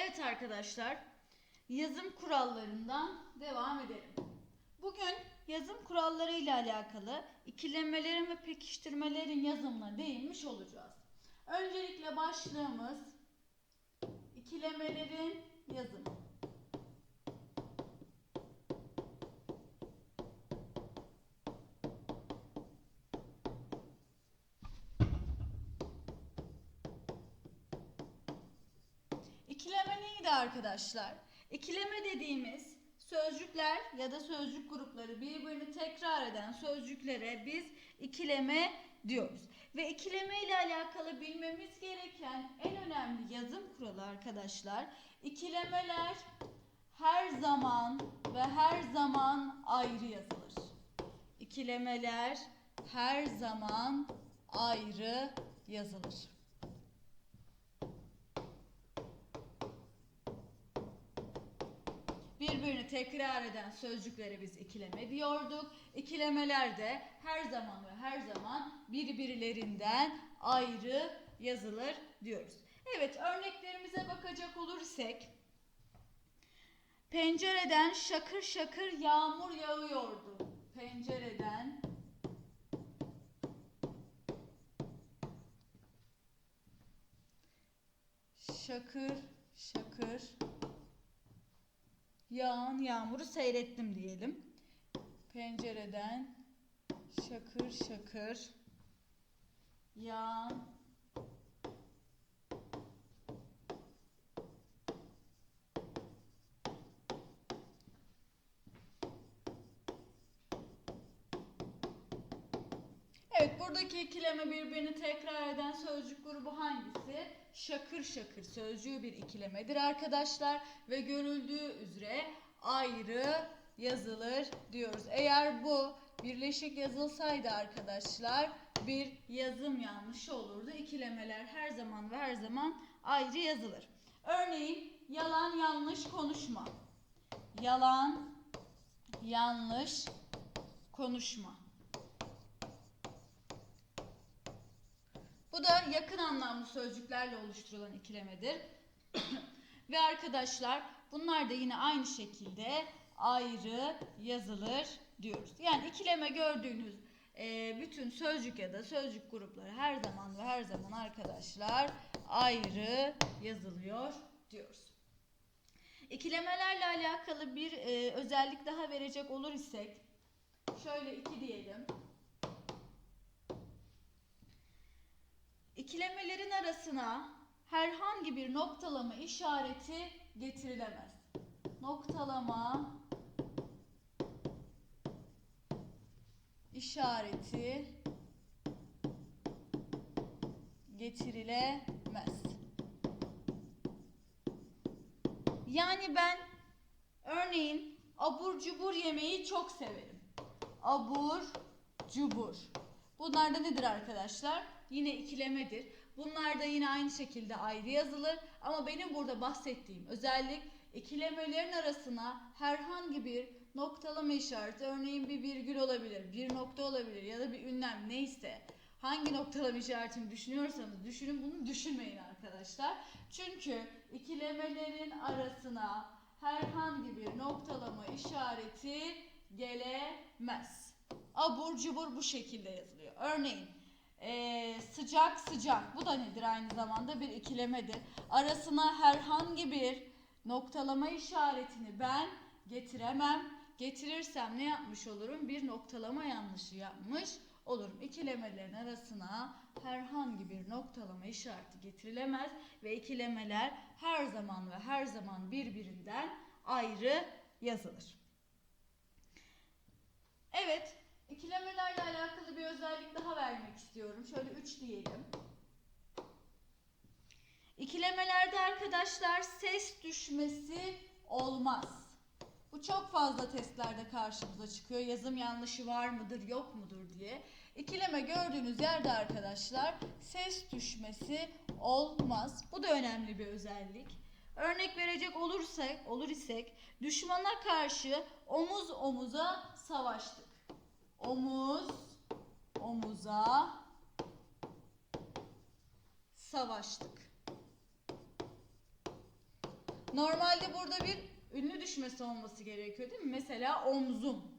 Evet arkadaşlar, yazım kurallarından devam edelim. Bugün yazım kuralları ile alakalı ikilemelerin ve pekiştirmelerin yazımına değinmiş olacağız. Öncelikle başlığımız ikilemelerin yazımı. Neydi arkadaşlar? İkileme dediğimiz sözcükler ya da sözcük grupları birbirini tekrar eden sözcüklere biz ikileme diyoruz. Ve ikileme ile alakalı bilmemiz gereken en önemli yazım kuralı arkadaşlar, ikilemeler her zaman ve her zaman ayrı yazılır. İkilemeler her zaman ayrı yazılır. Birbirini tekrar eden sözcüklere biz ikileme diyorduk. İkilemeler de her zaman ve her zaman birbirlerinden ayrı yazılır diyoruz. Evet örneklerimize bakacak olursak pencereden şakır şakır yağmur yağıyordu. Pencereden şakır şakır yağan yağmuru seyrettim diyelim. Pencereden şakır şakır yağan Evet buradaki ikileme birbirini tekrar eden sözcük grubu hangisi? Şakır şakır sözcüğü bir ikilemedir arkadaşlar ve görüldüğü üzere ayrı yazılır diyoruz. Eğer bu birleşik yazılsaydı arkadaşlar bir yazım yanlışı olurdu. İkilemeler her zaman ve her zaman ayrı yazılır. Örneğin yalan yanlış konuşma. Yalan yanlış konuşma. Bu da yakın anlamlı sözcüklerle oluşturulan ikilemedir. Ve arkadaşlar bunlar da yine aynı şekilde ayrı yazılır diyoruz. Yani ikileme gördüğünüz e, bütün sözcük ya da sözcük grupları her zaman ve her zaman arkadaşlar ayrı yazılıyor diyoruz. İkilemelerle alakalı bir e, özellik daha verecek olur isek şöyle iki diyelim. İkilemelerin arasına herhangi bir noktalama işareti getirilemez. Noktalama işareti getirilemez. Yani ben örneğin abur cubur yemeği çok severim. Abur cubur. Bunlar da nedir arkadaşlar? Yine ikilemedir. Bunlar da yine aynı şekilde ayrı yazılır. Ama benim burada bahsettiğim özellik ikilemelerin arasına herhangi bir noktalama işareti, örneğin bir virgül olabilir, bir nokta olabilir ya da bir ünlem neyse hangi noktalama işaretini düşünüyorsanız düşünün bunu düşünmeyin arkadaşlar. Çünkü ikilemelerin arasına herhangi bir noktalama işareti gelemez. Abur cubur bu şekilde yazılıyor. Örneğin ee, sıcak sıcak bu da nedir aynı zamanda bir ikilemedir. Arasına herhangi bir noktalama işaretini ben getiremem. Getirirsem ne yapmış olurum? Bir noktalama yanlışı yapmış olurum. İkilemelerin arasına herhangi bir noktalama işareti getirilemez ve ikilemeler her zaman ve her zaman birbirinden ayrı yazılır. Evet, ikilemelerle alakalı bir özellik daha vermek istiyorum. Şöyle 3 diyelim. İkilemelerde arkadaşlar ses düşmesi olmaz. Bu çok fazla testlerde karşımıza çıkıyor. Yazım yanlışı var mıdır, yok mudur diye. İkileme gördüğünüz yerde arkadaşlar ses düşmesi olmaz. Bu da önemli bir özellik. Örnek verecek olursak, olur isek düşmana karşı omuz omuza savaştık. Omuz omuza savaştık. Normalde burada bir ünlü düşmesi olması gerekiyor değil mi? Mesela omzum.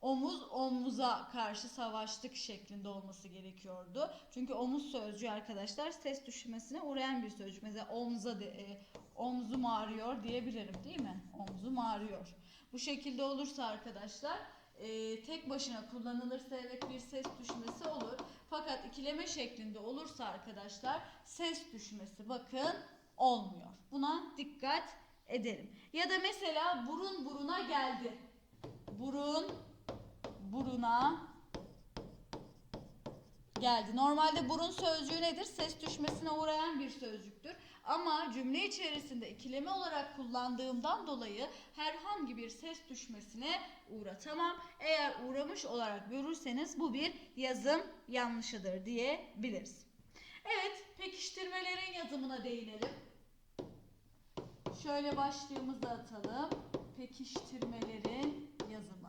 Omuz omuza karşı savaştık şeklinde olması gerekiyordu. Çünkü omuz sözcüğü arkadaşlar ses düşmesine uğrayan bir sözcük. Mesela omza de, e, omzum ağrıyor diyebilirim değil mi? Omzum ağrıyor. Bu şekilde olursa arkadaşlar e, tek başına kullanılırsa evet bir ses düşmesi olur. Fakat ikileme şeklinde olursa arkadaşlar ses düşmesi bakın olmuyor. Buna dikkat edelim. Ya da mesela burun buruna geldi. Burun buruna geldi. Normalde burun sözcüğü nedir? Ses düşmesine uğrayan bir sözcüktür. Ama cümle içerisinde ikileme olarak kullandığımdan dolayı herhangi bir ses düşmesine uğratamam. Eğer uğramış olarak görürseniz bu bir yazım yanlışıdır diyebiliriz. Evet, pekiştirmelerin yazımına değinelim. Şöyle başlığımızı atalım. Pekiştirmelerin yazımı.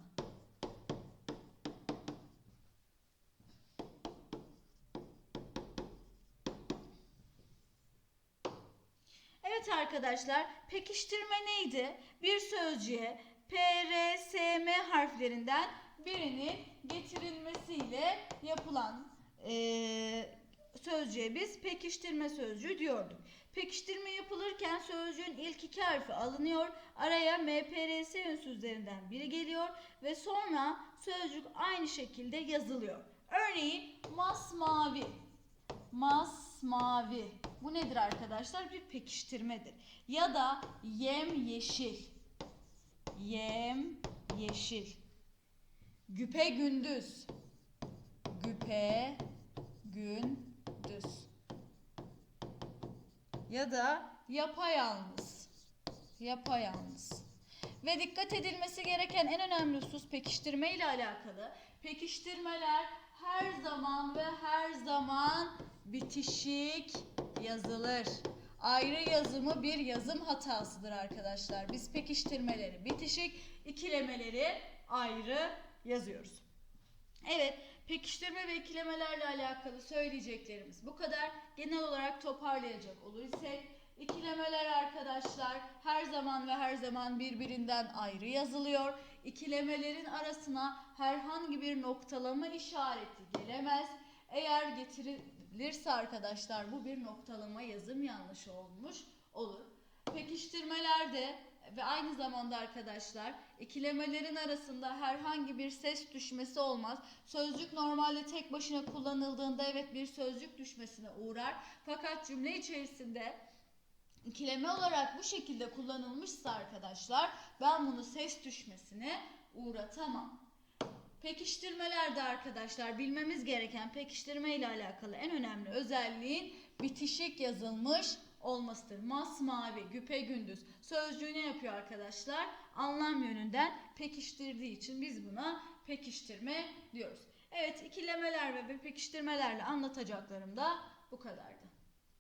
Evet arkadaşlar, pekiştirme neydi? Bir sözcüğe P, R, S, M harflerinden birinin getirilmesiyle yapılan eee sözcüğe biz pekiştirme sözcüğü diyorduk. Pekiştirme yapılırken sözcüğün ilk iki harfi alınıyor, araya MPRS ünsüzlerinden biri geliyor ve sonra sözcük aynı şekilde yazılıyor. Örneğin masmavi, masmavi. Bu nedir arkadaşlar? Bir pekiştirmedir. Ya da yem yeşil, yem yeşil. Güpe gündüz, güpe gündüz. Ya da yapayalnız. Yapayalnız. Ve dikkat edilmesi gereken en önemli husus pekiştirme ile alakalı. Pekiştirmeler her zaman ve her zaman bitişik yazılır. Ayrı yazımı bir yazım hatasıdır arkadaşlar. Biz pekiştirmeleri bitişik, ikilemeleri ayrı yazıyoruz. Evet, pekiştirme ve ikilemelerle alakalı söyleyeceklerimiz bu kadar. Genel olarak toparlayacak olur ise ikilemeler arkadaşlar her zaman ve her zaman birbirinden ayrı yazılıyor. İkilemelerin arasına herhangi bir noktalama işareti gelemez. Eğer getirilirse arkadaşlar bu bir noktalama yazım yanlışı olmuş olur. Pekiştirmelerde ve aynı zamanda arkadaşlar ikilemelerin arasında herhangi bir ses düşmesi olmaz. Sözcük normalde tek başına kullanıldığında evet bir sözcük düşmesine uğrar. Fakat cümle içerisinde ikileme olarak bu şekilde kullanılmışsa arkadaşlar ben bunu ses düşmesine uğratamam. Pekiştirmelerde arkadaşlar bilmemiz gereken pekiştirme ile alakalı en önemli özelliğin bitişik yazılmış olmasıdır. Masmavi, güpe gündüz sözcüğü ne yapıyor arkadaşlar? Anlam yönünden pekiştirdiği için biz buna pekiştirme diyoruz. Evet ikilemeler ve pekiştirmelerle anlatacaklarım da bu kadardı.